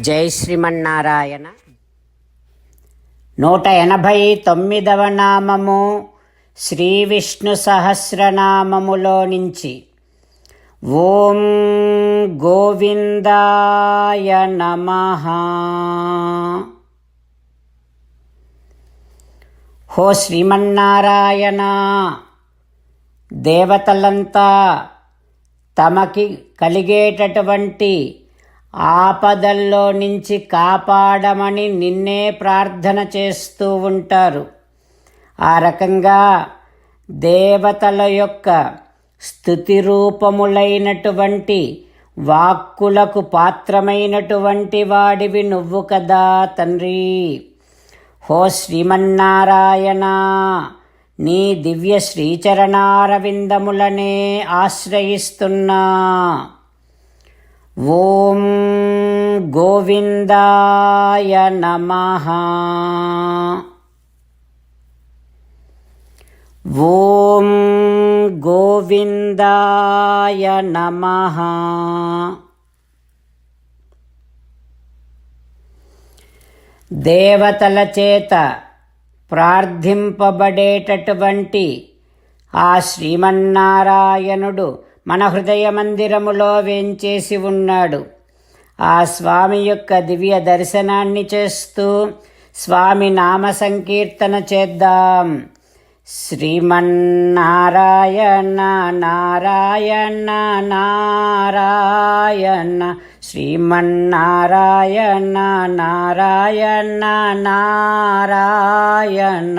జై శ్రీమన్నారాయణ. నూట ఎనభై తొమ్మిదవ నామము శ్రీ విష్ణు సహస్రనామములో నుంచి. ఓం గోవిందాయ నమ. హో శ్రీమన్నారాయణ దేవతలంతా తమకి కలిగేటటువంటి ఆపదల్లో నుంచి కాపాడమని నిన్నే ప్రార్థన చేస్తూ ఉంటారు. ఆ రకంగా దేవతల యొక్క స్థుతి రూపములైనటువంటి వాక్కులకు పాత్రమైనటువంటి వాడివి నువ్వు కదా తండ్రి. హో శ్రీమన్నారాయణ నీ దివ్య శ్రీచరణారవిందములనే ఆశ్రయిస్తున్నా. ఓం గోవిందాయ నమ. ఓం గోవిందాయ నమ. దేవతల చేత ప్రార్థింపబడేటటువంటి ఆ శ్రీమన్నారాయణుడు మన హృదయ మందిరములో వేంచేసి ఉన్నాడు. ఆ స్వామి యొక్క దివ్య దర్శనాన్ని చేస్తూ స్వామి నామ సంకీర్తన చేద్దాం. శ్రీమన్నారాయణ నారాయణ నారాయణ శ్రీమన్నారాయణ నారాయణ నారాయణ.